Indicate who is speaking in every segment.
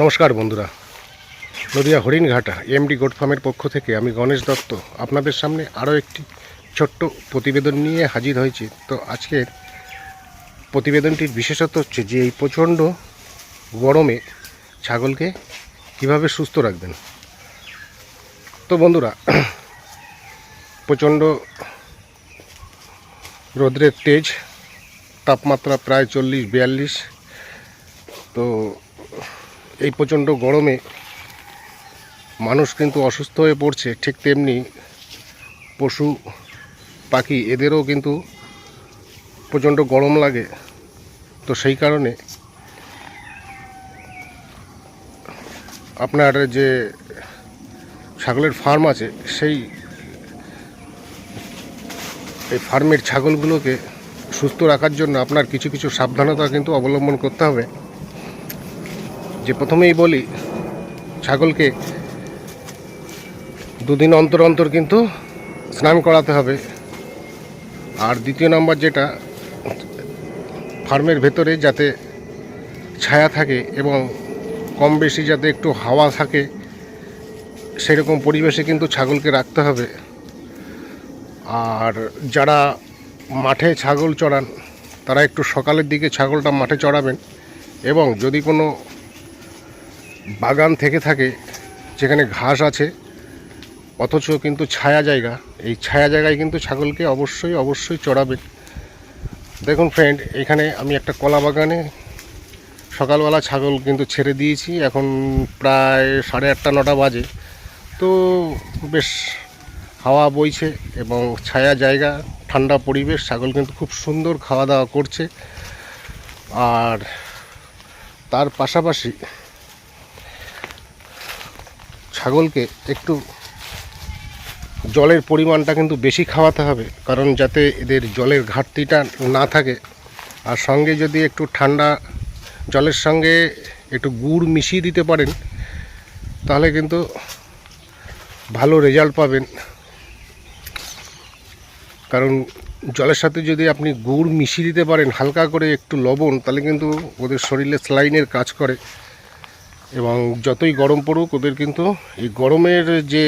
Speaker 1: নমস্কার বন্ধুরা। Nadia Haringhata MD goat ফার্মের পক্ষ থেকে আমি গণেশ দত্ত আপনাদের সামনে আরও একটি ছোট্ট প্রতিবেদন নিয়ে হাজির হয়েছি। তো আজকের প্রতিবেদনটির বিশেষত্ব হচ্ছে যে, এই প্রচণ্ড গরমে ছাগলকে কীভাবে সুস্থ রাখবেন? তো বন্ধুরা, প্রচণ্ড রোদ্রের তেজ, তাপমাত্রা প্রায় চল্লিশ, বিয়াল্লিশ, তো এই প্রচণ্ড গরমে মানুষ কিন্তু অসুস্থ হয়ে পড়ছে, ঠিক তেমনি পশু, পাখি, এদেরও কিন্তু প্রচণ্ড গরম লাগে। তো সেই কারণে আপনার যে ছাগলের ফার্ম আছে, সেই এই ফার্মের ছাগলগুলোকে সুস্থ রাখার জন্য আপনার কিছু কিছু সাবধানতা কিন্তু অবলম্বন করতে হবে। যে প্রথমেই বলি, ছাগলকে দুদিন অন্তর অন্তর কিন্তু স্নান করাতে হবে। আর দ্বিতীয় নম্বর যেটা, ফার্মের ভেতরে যাতে ছায়া থাকে এবং কম বেশি যাতে একটু হাওয়া থাকে, সেরকম পরিবেশে কিন্তু ছাগলকে রাখতে হবে। আর যারা মাঠে ছাগল চড়ান, তারা একটু সকালের দিকে ছাগলটা মাঠে চড়াবেন এবং যদি কোনো বাগান থেকে থাকে, যেখানে ঘাস আছে, অথচ কিন্তু ছায়া জায়গা। এই ছায়া জায়গায় কিন্তু ছাগলকে অবশ্যই অবশ্যই চড়াবে। দেখুন ফ্রেন্ড এখানে আমি একটা কলা বাগানে সকালবেলা ছাগল কিন্তু ছেড়ে দিয়েছি। এখন প্রায় সাড়ে আটটা, নটা বাজে। তো বেশ হাওয়া বইছে এবং ছায়া জায়গা, ঠান্ডা পরিবেশ, ছাগল কিন্তু খুব সুন্দর খাওয়া দাওয়া করছে। আর তার পাশাপাশি ছাগলকে একটু জলের পরিমাণটা কিন্তু বেশি খাওয়াতে হবে, কারণ যাতে এদের জলের ঘাটতিটা না থাকে। আর সঙ্গে যদি একটু ঠান্ডা জলের সঙ্গে একটু গুড় মিশিয়ে দিতে পারেন, তাহলে কিন্তু ভালো রেজাল্ট পাবেন। কারণ জলের সাথে যদি আপনি গুড় মিশিয়ে দিতে পারেন, হালকা করে একটু লবণ, তাহলে কিন্তু ওদের শরীরে স্লাইনের কাজ করে। এবং যতই গরম পড়ুক, ওদের কিন্তু এই গরমের যে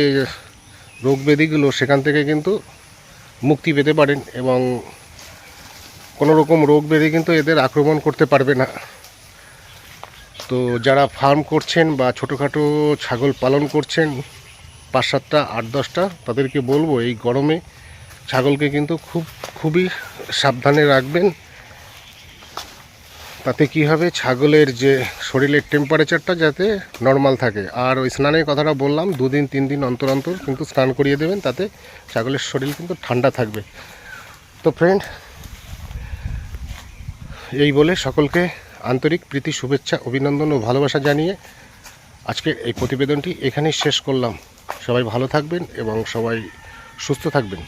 Speaker 1: রোগ ব্যাধিগুলো, সেখান থেকে কিন্তু মুক্তি পেতে পারেন এবং কোনো রকম রোগ ব্যাধি কিন্তু এদের আক্রমণ করতে পারবে না। তো যারা ফার্ম করছেন বা ছোটোখাটো ছাগল পালন করছেন, পাঁচ সাতটা, আট দশটা, তাদেরকে বলব, এই গরমে ছাগলকে কিন্তু খুব, খুবই সাবধানে রাখবেন। তাতে কি হবে? ছাগলের যে শরীরের টেম্পারেচারটা যাতে নর্মাল থাকে। আর ওই স্নানের কথাটা বললাম, দুদিন, তিন দিন অন্তর অন্তর কিন্তু স্নান করিয়ে দেবেন, তাতে ছাগলের শরীর কিন্তু ঠান্ডা থাকবে। তো ফ্রেন্ড এই বলে সকলকে আন্তরিক প্রীতি, শুভেচ্ছা, অভিনন্দন ও ভালোবাসা জানিয়ে আজকের এই প্রতিবেদনটি এখানেই শেষ করলাম। সবাই ভালো থাকবেন এবং সবাই সুস্থ থাকবেন।